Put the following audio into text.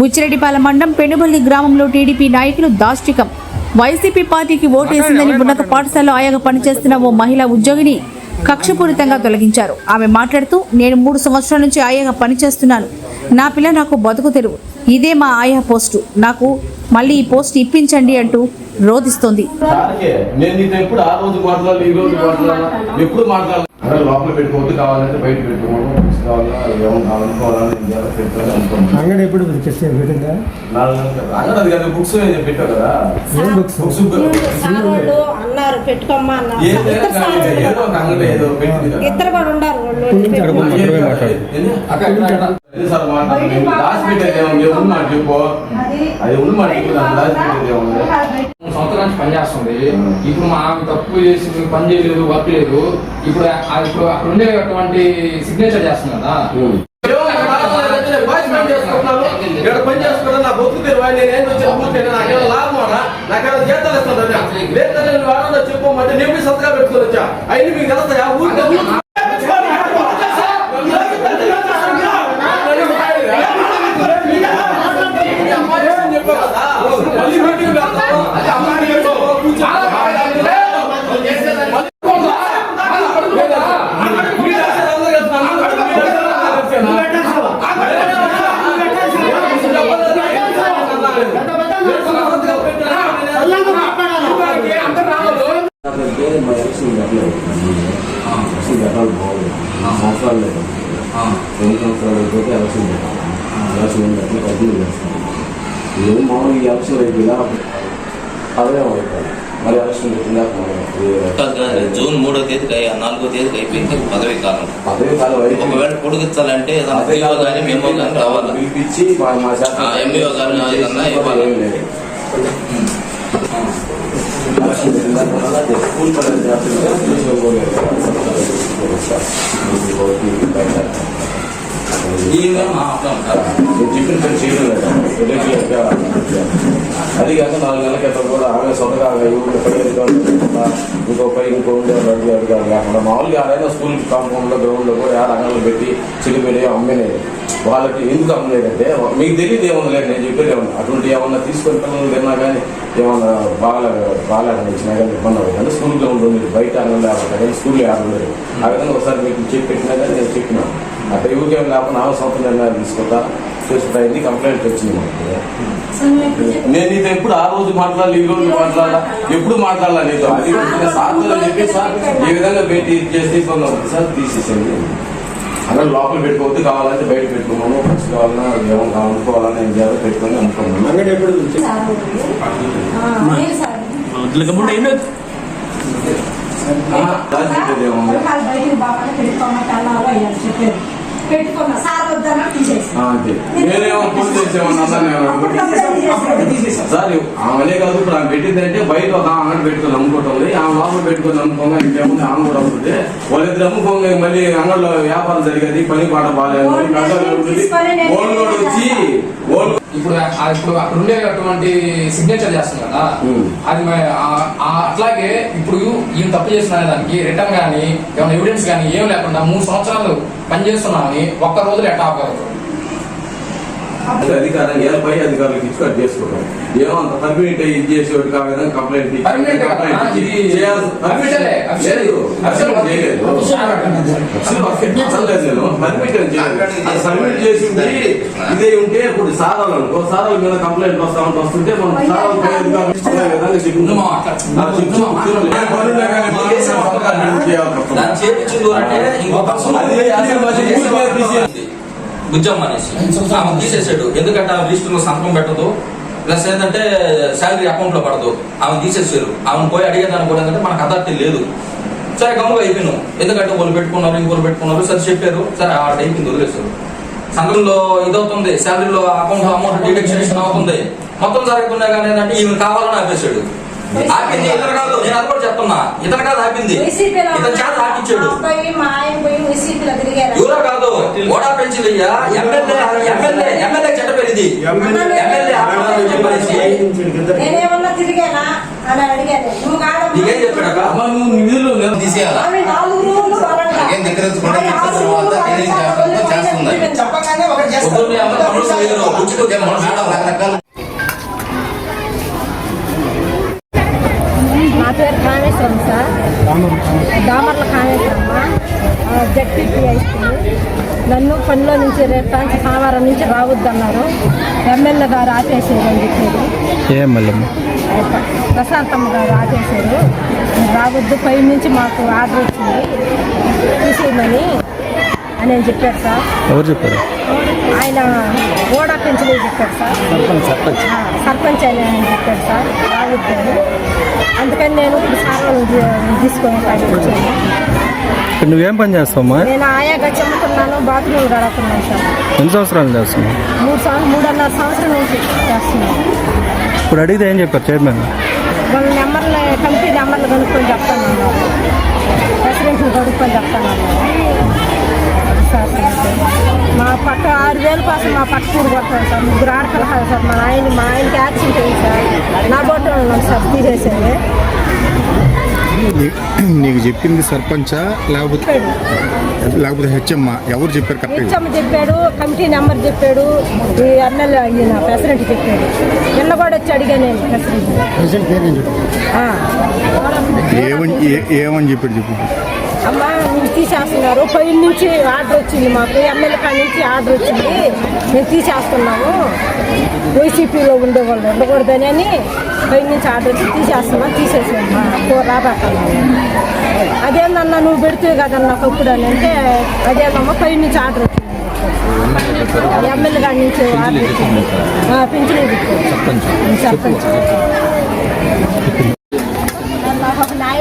బుచ్చిరెడ్డిపాలెం మండలం పెనుబల్లి గ్రామంలో టీడీపీ నాయకులు దాష్టికం. వైసీపీ పార్టీకి ఓటేసిందని ఉన్నత పాఠశాలలో ఆయాగా పనిచేస్తున్న ఓ మహిళా ఉద్యోగిని కక్షపూరితంగా తొలగించారు. ఆమె మాట్లాడుతూ నేను మూడు సంవత్సరాల నుంచి ఆయాగా పనిచేస్తున్నాను. నా పిల్ల నాకు బతుకు తెరువు. ఇదే మా ఆయా పోస్టు. నాకు మళ్ళీ ఈ పోస్ట్ ఇప్పించండి అంటూ రోధిస్తోంది. అంగడి ఎప్పుడు అది అన్నారు పెట్టుకోమ్మా ఇద్దరు కూడా మాట చెప్పు. అది మాట చెప్పు దాచి పెట్టేది ఏముంది మూడు సంవత్సరాల నుంచి పని చేస్తుంది ఇప్పుడు మా ఆమె తప్పు చేసి పని చేయలేదు వర్క్ లేదు ఇప్పుడు ఆ- ఇప్పుడు అక్కడ ఉండేటువంటి సిగ్నేచర్ చేస్తుంది కదా. ఇక్కడ పని నా తెరువు. నేను ఏం వచ్చాను ఊరికే నాకేమైనా లాభం? నాకేమైనా జీతాలు చెప్పమంటే నేను పోయి సంతకాలు పెట్టుకొని వచ్చా. అయినా మీకు తెలుస్తాయా? ఊరికే సంవత్సరాలు లేదు రెండు సంవత్సరాలు అయిపోతే ఎలక్షన్ పెట్టాలి ఎలక్షన్ బట్టి కంటిన్యూ చేస్తాం ఏం మామూలు ఈ ఎలక్షన్ అయిపోయినా అదే అయిపోయింది మరి ఎలక్షన్ జూన్ మూడో తేదీకి అయ్యా నాలుగో తేదీకి అయిపోయింది పదవి కాలం. పదవి కాలం ఒకవేళ పొడిగించాలంటే కాలం కానీ మెమో కానీ రావాలి? పిలిపించి మా మా శాతం ఆ, MBO గారిని ఏదన్నా ఇవ్వాలి. ఏమీ లేదు. ఎలక్షన్ పెట్టిన తర్వాత అదే స్కూల్ పదవి చేస్తుంటే మా అట్లా ఉంటారు. నేను చెప్పిన పని చేయడం లేదా. రెగ్యులర్గా అది కాక నాలుగు నెలల క్రితం కూడా ఆమె సొంతగా ఇంకో పై ఇంకో ఉండే అడిగి మామూలుగా ఆడైనా స్కూల్ కాంపౌండ్లో గ్రౌండ్లో కూడా ఆడ అంగళ్ళు పెట్టి చిలిపెడి అమ్మేనేది వాళ్ళకి ఎందుకు అమ్మలేదంటే మీకు తెలియదు ఏమన్నా లేదు నేను చెప్పేది ఏమన్నా అటువంటి ఏమన్నా తీసుకొని పిల్లలు తిన్నా కానీ ఏమన్నా బాగా బాగా ఇచ్చినా కానీ ఇబ్బంది అవుతుంది కానీ స్కూల్ గ్రౌండ్ ఉంది బయట అంగళ్ళు లేకుండా కానీ స్కూల్లో ఆడలేదు ఆ విధంగా ఒకసారి మీకు చెప్పి పెట్టినా కానీ నేను చెప్పినాను అక్కడ ఊరికేం లేకుండా సొంత నిర్ణయాలు తీసుకుంటా చేసుకుంటా ఇది కంప్లైంట్ వచ్చింది మనకి నేను నీతో ఎప్పుడు ఆ రోజు మాట్లాడాలి ఈ రోజు మాట్లాడాలా ఎప్పుడు మాట్లాడాలా నీతో అది సార్తో చెప్పి సార్ ఈ విధంగా పెట్టి ఇది చేస్తే ఇబ్బంది అవుతుంది సార్ తీసేసింది అక్కడ లోపల పెట్టుకోవద్దు కావాలంటే బయట పెట్టుకున్నాము ఖర్చు కావాలన్నా ఏమన్నా అమ్ముకోవాలన్నా ఏం చేయాలో పెట్టుకొని అమ్ముకున్నాము అంగడి ఎప్పుడు దాచి పెట్టుకున్నా. సార్ వద్దన్నా నేనేమో పూర్తి సార్ ఆమెనే కాదు ఇప్పుడు ఆమె పెట్టిందంటే బయట ఒక అంగడి పెట్టుకొని అమ్ముకుంటుంది ఆమె లోపల పెట్టుకొని అమ్ముకోగా ఇంకేముంది ఆమె కూడా అమ్ముతుంది వాళ్ళిద్దరు అమ్ముకోగా మళ్ళీ అంగడిలో వ్యాపారం జరిగేది పని పాట బాగాలేదు. కూడా వచ్చి ఓన్ ఇప్పుడు ఆ- ఇప్పుడు అక్కడ ఉండేటువంటి సిగ్నేచర్ చేస్తుంది కదా. అది అట్లాగే ఇప్పుడు ఈయన తప్పు చేసిన దానికి. రిటర్న్ కానీ ఏమైనా ఎవిడెన్స్ కానీ ఏం లేకుండా మూడు సంవత్సరాలు పని చేస్తున్నామని ఒక్క రోజులు ఎట్లా ఆపగలరు అధికారం పై అధికారులకు ఇచ్చి కట్ చేసుకోవడం ఏమో అంత పర్మిట్ ఇది చేసేవాడు కంప్లైంట్ కదా? కంప్లైంట్. పర్మిట్. అది సబ్మిట్ చేసింది ఇదే ఉంటే ఇప్పుడు సారాలు అనుకో సారాల మీద కంప్లైంట్ వస్తా ఉంటే వస్తుంటే మనం సారాల పై అధికారులు ఇచ్చిన ఆ, బుజ్జమ్మ అనేసి ఆమె తీసేసాడు. ఎందుకంటే ఆమె లిస్టులో సంతకం పెట్టదు. ప్లస్ ఏంటంటే శాలరీ అకౌంట్లో పడదు. ఆమె తీసేసారు. ఆమె పోయి అడిగేదాన్ని కూడా ఏంటంటే మనకు అథారిటీ లేదు. సరే గమ్ముగా అయిపోయినాం. ఎందుకంటే వాళ్ళు పెట్టుకున్నారు ఇంకోళ్ళు పెట్టుకున్నారు. సరే చెప్పారు. సరే ఆడ అయిపోయింది వదిలేసారు సంఘంలో ఇదవుతుంది. శాలరీలో అకౌంట్ అమౌంట్ డిడక్షన్ అవుతుంది. మొత్తం జరగకుండా కానీ ఏంటంటే ఈమె కావాలని ఆపేశాడు. ఆపింది ఇతను కాదు. నేను అది కూడా చెప్తున్నా. ఇతను కాదు ఆపింది. ఇతను చేత ఆపించాడు. ఎవరో పెంచిలయ్యా ఎమ్మెల్యే ఎమ్మెల్యే ఎమ్మెల్యే చెడ్డ పేరు ఇది ఎమ్మెల్యే ఆపదని చెప్పేసి నేనేమన్నా తిరిగానా? అని అడిగాను. నువ్వు కాదు నీకేం చెప్పాడక అమ్మ నువ్వు నిధులు నేను తీసేయాలా? ఆమె నాలుగు రూములు వరండా. ఏం దగ్గర తెచ్చుకుంటే తర్వాత తెలియదు వరండా. చేస్తుంది. చెప్పగానే ఒకటి పొద్దున్నే అందరూ పనులు చేయరు. బుచ్చి ఎందుకు మేడం రకరకాల. నా పేరు కామేశ్వరం సార్. దామర్ల కామేశ్వరమ్మ జడ్పీపీ ఇస్తుంది నన్ను పనిలో నుంచి రేపు సోమవారం నుంచి రావద్దన్నారు. ఎమ్మెల్యే గారు చెప్పారు ఏం మళ్ళీ ప్రశాంతమ్మ గారు ఆపేశారు రావద్దు పై నుంచి మాకు ఆర్డర్ వచ్చింది తీసేయమని అని అని చెప్పారు సార్. ఎవరు చెప్పారు? ఆయన ఓడా పెంచలే చెప్పారు సార్. సర్పంచ్ సర్పంచ్. అని ఆయన చెప్పాడు సార్ రావద్దని అందుకని నేను ఇప్పుడు సార్ తీసుకొని వచ్చాను. నువ్వేం పని చేస్తావమ్మా? నేను ఆయాగా చెమ్ముతున్నాను బాత్రూమ్ సార్. ఎన్ని సంవత్సరాలు చేస్తున్నావు? మూడు సంవత్సరం మూడున్నర సంవత్సరం నుంచి చేస్తున్నాను. ఇప్పుడు అడిగితే ఏం చెప్పారు చైర్మన్? వాళ్ళ నెంబర్లు కమిటీ నెంబర్లు కనుక్కొని చెప్తాను. కనుక్కొని చెప్తాను. సార్ మా పక్క ఆరు వేల కోసం మా పక్క కూడి కొట్టాను సార్. ముగ్గురు ఆడపిల్లలు సార్. మా ఆయన మా ఆయనకి యాక్సిడెంట్ అయింది సార్. నా బొట్టు సార్ తీసేసేది. నీకు చెప్పింది సర్పంచా? లేకపోతే లేకపోతే హెచ్ఎం ఎవరు చెప్పారు కరెక్ట్గా? హెచ్ఎం చెప్పాడు కమిటీ నెంబర్ చెప్పాడు ఈ ఈయన ప్రెసిడెంట్ చెప్పాడు. నిన్న కూడా వచ్చి అడిగా నేను ప్రెసిడెంట్ ఆ. ఏమని ఏ- ఏమని చెప్పాడు చెప్పు. అమ్మ మీరు తీసేస్తున్నారు. పై నుంచి ఆర్డర్ వచ్చింది మాకు. ఎమ్మెల్యే కాడి నుంచి ఆర్డర్ వచ్చింది. మేము తీసేస్తున్నాము. వైసీపీలో ఉండేవాళ్ళు ఉండకూడదని అని పై నుంచి ఆర్డర్ వచ్చి తీసేస్తున్నాం తీసేసామ్మా కూర రాబట్టాలి. అదేందన్నా నువ్వు పెడితే కదన్నా కప్పుడు అని అంటే అదేనమ్మా పై నుంచి ఆర్డర్ వచ్చింది. ఎమ్మెల్యే కాడి నుంచి ఆర్డర్ వచ్చింది. పింఛన్ సర్పంచ్.